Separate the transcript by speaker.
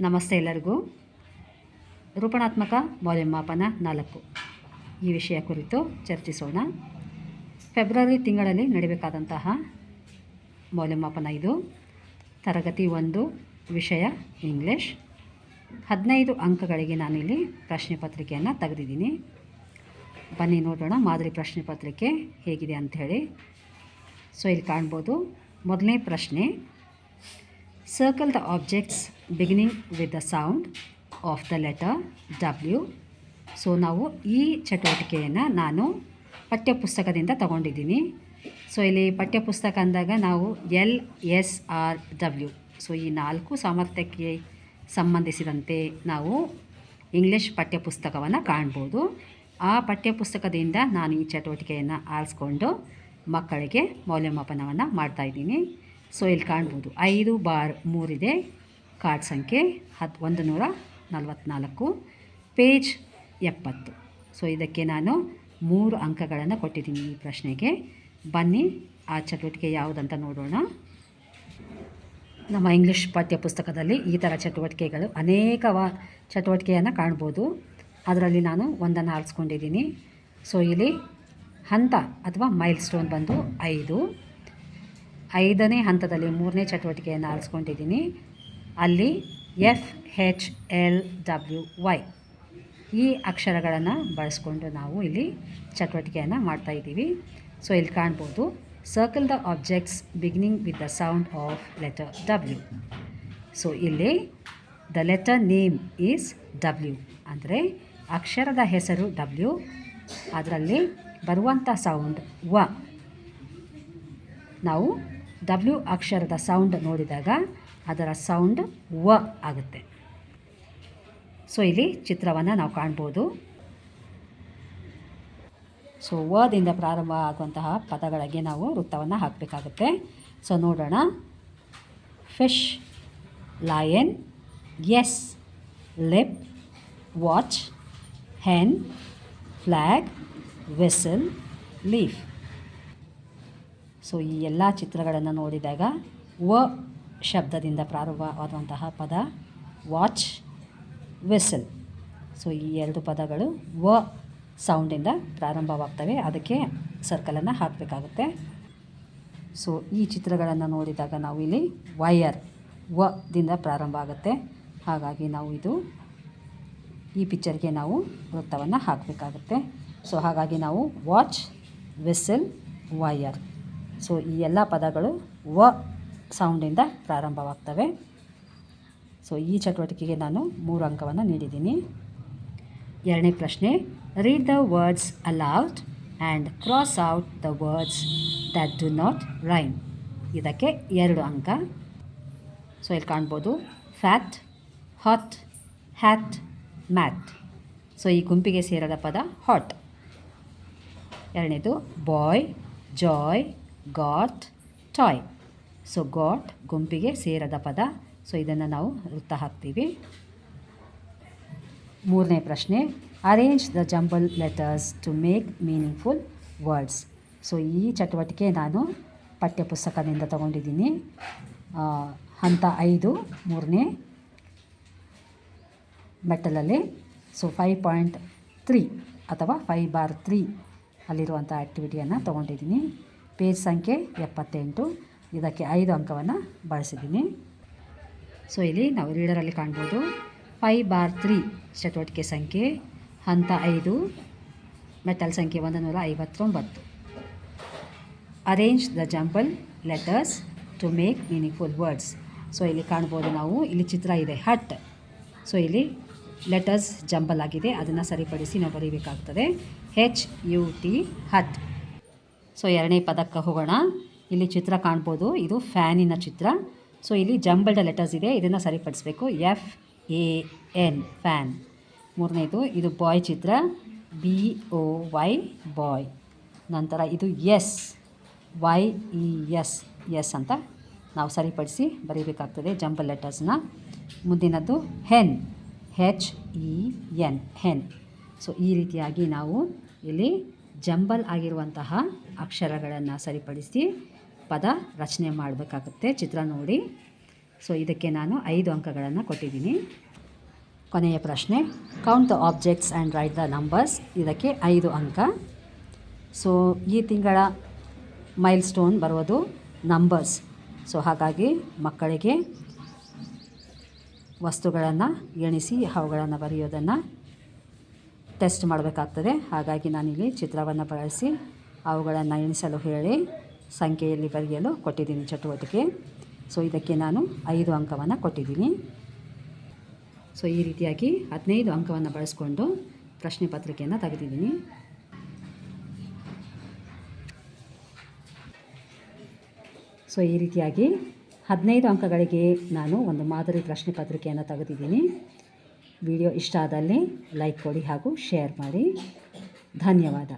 Speaker 1: ನಮಸ್ತೆ ಎಲ್ಲರಿಗೂ. ರೂಪಣಾತ್ಮಕ ಮೌಲ್ಯಮಾಪನ ನಾಲ್ಕು. ಈ ವಿಷಯ ಕುರಿತು ಚರ್ಚಿಸೋಣ. ಫೆಬ್ರವರಿ ತಿಂಗಳಲ್ಲಿ ನಡೀಬೇಕಾದಂತಹ ಮೌಲ್ಯಮಾಪನ ಇದು. ತರಗತಿ ಒಂದು, ವಿಷಯ ಇಂಗ್ಲಿಷ್. ಹದಿನೈದು ಅಂಕಗಳಿಗೆ ನಾನಿಲ್ಲಿ ಪ್ರಶ್ನೆ ಪತ್ರಿಕೆಯನ್ನು ತೆಗೆದಿದ್ದೀನಿ. ಬನ್ನಿ ನೋಡೋಣ ಮಾದರಿ ಪ್ರಶ್ನೆ ಪತ್ರಿಕೆ ಹೇಗಿದೆ ಅಂಥೇಳಿ. ಸೊ, ಇಲ್ಲಿ ಕಾಣ್ಬೋದು. ಮೊದಲನೇ ಪ್ರಶ್ನೆ circle the objects beginning with the sound of the letter W so ನಾವು ಈ ಚಟುವಟಿಕೆಯನ್ನು ನಾನು ಪಠ್ಯಪುಸ್ತಕದಿಂದ ತಗೊಂಡಿದ್ದೀನಿ. ಸೊ ಇಲ್ಲಿ ಪಠ್ಯಪುಸ್ತಕ ಅಂದಾಗ ನಾವು L S R W so ಈ ನಾಲ್ಕು ಸಾಮರ್ಥ್ಯಕ್ಕೆ ಸಂಬಂಧಿಸಿದಂತೆ ನಾವು ಇಂಗ್ಲೀಷ್ ಪಠ್ಯಪುಸ್ತಕವನ್ನು ಕಾಣ್ಬೋದು. ಆ ಪಠ್ಯಪುಸ್ತಕದಿಂದ ನಾನು ಈ ಚಟುವಟಿಕೆಯನ್ನು ಆರಿಸ್ಕೊಂಡು ಮಕ್ಕಳಿಗೆ ಮೌಲ್ಯಮಾಪನವನ್ನು ಮಾಡ್ತಾಯಿದ್ದೀನಿ ಸೊ ಇಲ್ಲಿ ಕಾಣ್ಬೋದು. ಐದು ಬಾರ್ ಮೂರಿದೆ. ಕಾರ್ಡ್ ಸಂಖ್ಯೆ ಹತ್ತು ಒಂದು ನೂರ ನಲವತ್ತ್ನಾಲ್ಕು ಪೇಜ್ ಎಪ್ಪತ್ತು. ಸೊ ಇದಕ್ಕೆ ನಾನು ಮೂರು ಅಂಕಗಳನ್ನು ಕೊಟ್ಟಿದ್ದೀನಿ ಈ ಪ್ರಶ್ನೆಗೆ. ಬನ್ನಿ, ಆ ಚಟುವಟಿಕೆ ಯಾವುದಂತ ನೋಡೋಣ. ನಮ್ಮ ಇಂಗ್ಲೀಷ್ ಪಠ್ಯಪುಸ್ತಕದಲ್ಲಿ ಈ ಥರ ಚಟುವಟಿಕೆಗಳು ಅನೇಕ ವ ಚಟುವಟಿಕೆಯನ್ನು ಕಾಣ್ಬೋದು. ಅದರಲ್ಲಿ ನಾನು ಒಂದನ್ನು ಆರಿಸ್ಕೊಂಡಿದ್ದೀನಿ. ಸೊ ಇಲ್ಲಿ ಹಂತ ಅಥವಾ ಮೈಲ್ ಸ್ಟೋನ್ ಬಂದು ಐದು. ಐದನೇ ಹಂತದಲ್ಲಿ ಮೂರನೇ ಚಟುವಟಿಕೆಯನ್ನು ಆರಿಸ್ಕೊಂಡಿದ್ದೀನಿ. ಅಲ್ಲಿ F H L W Y ಈ ಅಕ್ಷರಗಳನ್ನು ಬಳಸ್ಕೊಂಡು ನಾವು ಇಲ್ಲಿ ಚಟುವಟಿಕೆಯನ್ನು ಮಾಡ್ತಾಯಿದ್ದೀವಿ ಸೊ ಇಲ್ಲಿ ಕಾಣ್ಬೋದು circle the objects beginning with the sound of letter W so ಇಲ್ಲಿ the letter name is W ಅಂದರೆ ಅಕ್ಷರದ ಹೆಸರು ಡಬ್ಲ್ಯೂ ಅದರಲ್ಲಿ ಬರುವಂಥ ಸೌಂಡ್ ವ ನಾವು ಡಬ್ಲ್ಯೂ ಅಕ್ಷರದ ಸೌಂಡ್ ನೋಡಿದಾಗ ಅದರ ಸೌಂಡ್ ವ ಆಗುತ್ತೆ. ಸೊ ಇಲ್ಲಿ ಚಿತ್ರವನ್ನು ನಾವು ಕಾಣ್ಬೋದು. ಸೊ ವದಿಂದ ಪ್ರಾರಂಭ ಆಗುವಂತಹ ಪದಗಳಿಗೆ ನಾವು ವೃತ್ತವನ್ನು ಹಾಕಬೇಕಾಗುತ್ತೆ. ಸೊ ನೋಡೋಣ. Fish lion S lip watch hen flag vessel leaf so ಈ ಎಲ್ಲ ಚಿತ್ರಗಳನ್ನು ನೋಡಿದಾಗ ವ ಶಬ್ದದಿಂದ ಪ್ರಾರಂಭವಾದಂತಹ ಪದ ವಾಚ್ ವೆಸಲ್ ಸೊ ಈ ಎರಡು ಪದಗಳು ವ ಸೌಂಡಿಂದ ಪ್ರಾರಂಭವಾಗ್ತವೆ. ಅದಕ್ಕೆ ಸರ್ಕಲನ್ನು ಹಾಕಬೇಕಾಗುತ್ತೆ. ಸೊ ಈ ಚಿತ್ರಗಳನ್ನು ನೋಡಿದಾಗ ನಾವು ಇಲ್ಲಿ ವಯರ್ ದಿಂದ ಪ್ರಾರಂಭ ಆಗುತ್ತೆ. ಹಾಗಾಗಿ ನಾವು ಇದು ಈ ಪಿಕ್ಚರ್ಗೆ ನಾವು ವೃತ್ತವನ್ನು ಹಾಕಬೇಕಾಗುತ್ತೆ. ಸೊ ಹಾಗಾಗಿ ನಾವು ವಾಚ್ ವೆಸ್ಸೆಲ್ ವಯರ್ ಸೊ ಈ ಎಲ್ಲ ಪದಗಳು ವ ಸೌಂಡಿಂದ ಪ್ರಾರಂಭವಾಗ್ತವೆ. ಸೊ ಈ ಚಟುವಟಿಕೆಗೆ ನಾನು ಮೂರು ಅಂಕವನ್ನು ನೀಡಿದ್ದೀನಿ. ಎರಡನೇ ಪ್ರಶ್ನೆ read the words aloud and cross out the words that do not rhyme ಇದಕ್ಕೆ ಎರಡು ಅಂಕ. ಸೊ ಇಲ್ಲಿ ಕಾಣ್ಬೋದು fat hot hat mat so ಈ ಗುಂಪಿಗೆ ಸೇರದ ಪದ ಹಾಟ್ ಎರಡನೇದು boy joy got toy so got ಗುಂಪಿಗೆ ಸೇರದ ಪದ. ಸೊ ಇದನ್ನು ನಾವು ವೃತ್ತ ಹಾಕ್ತೀವಿ. ಮೂರನೇ ಪ್ರಶ್ನೆ arrange the jumble letters to make meaningful words so ಈ ಚಟುವಟಿಕೆ ನಾನು ಪಠ್ಯಪುಸ್ತಕದಿಂದ ತಗೊಂಡಿದ್ದೀನಿ. ಹಂತ ಐದು, ಮೂರನೇ ಮೆಟ್ಟಲಲ್ಲಿ. ಸೊ ಫೈವ್ ಪಾಯಿಂಟ್ ತ್ರೀ ಅಥವಾ ಫೈವ್ ಬಾರ್ ತ್ರೀ ಅಲ್ಲಿರುವಂಥ ಆ್ಯಕ್ಟಿವಿಟಿಯನ್ನು ತೊಗೊಂಡಿದ್ದೀನಿ. ಪೇಜ್ ಸಂಖ್ಯೆ ಎಪ್ಪತ್ತೆಂಟು. ಇದಕ್ಕೆ ಐದು ಅಂಕವನ್ನು ಬಳಸಿದ್ದೀನಿ. ಸೊ ಇಲ್ಲಿ ನಾವು ರೀಡರಲ್ಲಿ ಕಾಣ್ಬೋದು. ಫೈ ಬಾರ್ ತ್ರೀ ಚಟುವಟಿಕೆ ಸಂಖ್ಯೆ, ಹಂತ ಐದು ಮೆಟಲ್ ಸಂಖ್ಯೆ ಒಂದು ನೂರ ಐವತ್ತೊಂಬತ್ತು arrange the jumble letters to make meaningful words so ಇಲ್ಲಿ ಕಾಣ್ಬೋದು ನಾವು, ಇಲ್ಲಿ ಚಿತ್ರ ಇದೆ, ಹಟ್. ಸೊ ಇಲ್ಲಿ ಲೆಟರ್ಸ್ ಜಂಬಲ್ ಆಗಿದೆ, ಅದನ್ನು ಸರಿಪಡಿಸಿ ನಾವು ಬರೀಬೇಕಾಗ್ತದೆ. H U T hut. So ಎರಡನೇ ಪದಕ್ಕೆ ಹೋಗೋಣ. ಇಲ್ಲಿ ಚಿತ್ರ ಕಾಣ್ಬೋದು. ಇದು ಫ್ಯಾನಿನ ಚಿತ್ರ. ಸೊ ಇಲ್ಲಿ ಜಂಬಲ್ಡ್ ಲೆಟರ್ಸ್ ಇದೆ. ಇದನ್ನು ಸರಿಪಡಿಸಬೇಕು. ಎಫ್ ಎ ಎನ್ ಫ್ಯಾನ್ ಮೂರನೇದು, ಇದು ಬಾಯ್ ಚಿತ್ರ. ಬಿ ಒ ವೈ ಬಾಯ್ ನಂತರ ಇದು S Y E S S ಅಂತ ನಾವು ಸರಿಪಡಿಸಿ ಬರೀಬೇಕಾಗ್ತದೆ ಜಂಬಲ್ ಲೆಟರ್ಸ್ನ ಮುಂದಿನದ್ದು hen H E N hen so ಈ ರೀತಿಯಾಗಿ ನಾವು ಇಲ್ಲಿ ಜಂಬಲ್ ಆಗಿರುವಂತಹ ಅಕ್ಷರಗಳನ್ನು ಸರಿಪಡಿಸಿ ಪದ ರಚನೆ ಮಾಡಬೇಕಾಗುತ್ತೆ. ಚಿತ್ರ ನೋಡಿ. ಸೊ ಇದಕ್ಕೆ ನಾನು ಐದು ಅಂಕಗಳನ್ನು ಕೊಟ್ಟಿದ್ದೀನಿ. ಕೊನೆಯ ಪ್ರಶ್ನೆ count the objects and write the numbers ಇದಕ್ಕೆ ಐದು ಅಂಕ. ಸೊ ಈ ತಿಂಗಳ ಮೈಲ್ ಸ್ಟೋನ್ ಬರೋದು ನಂಬರ್ಸ್ ಸೊ ಹಾಗಾಗಿ ಮಕ್ಕಳಿಗೆ ವಸ್ತುಗಳನ್ನು ಎಣಿಸಿ ಅವುಗಳನ್ನು ಬರೆಯೋದನ್ನು ಟೆಸ್ಟ್ ಮಾಡಬೇಕಾಗ್ತದೆ. ಹಾಗಾಗಿ ನಾನಿಲ್ಲಿ ಚಿತ್ರವನ್ನು ಬಳಸಿ ಅವುಗಳನ್ನು ಎಣಿಸಲು ಹೇಳಿ ಸಂಖ್ಯೆಯಲ್ಲಿ ಬರೆಯಲು ಕೊಟ್ಟಿದ್ದೀನಿ ಚಟುವಟಿಕೆ. ಸೊ ಇದಕ್ಕೆ ನಾನು ಐದು ಅಂಕವನ್ನು ಕೊಟ್ಟಿದ್ದೀನಿ. ಸೊ ಈ ರೀತಿಯಾಗಿ ಹದಿನೈದು ಅಂಕವನ್ನು ಬಳಸ್ಕೊಂಡು ಪ್ರಶ್ನೆ ಪತ್ರಿಕೆಯನ್ನು ತೆಗೆದಿದ್ದೀನಿ. ಸೊ ಈ ರೀತಿಯಾಗಿ ಹದಿನೈದು ಅಂಕಗಳಿಗೆ ನಾನು ಒಂದು ಮಾದರಿ ಪ್ರಶ್ನೆ ಪತ್ರಿಕೆಯನ್ನು ತೆಗೆದಿದ್ದೀನಿ. ವಿಡಿಯೋ ಇಷ್ಟ ಆದಲ್ಲಿ ಲೈಕ್ ಕೊಡಿ ಹಾಗೂ ಶೇರ್ ಮಾಡಿ. ಧನ್ಯವಾದ.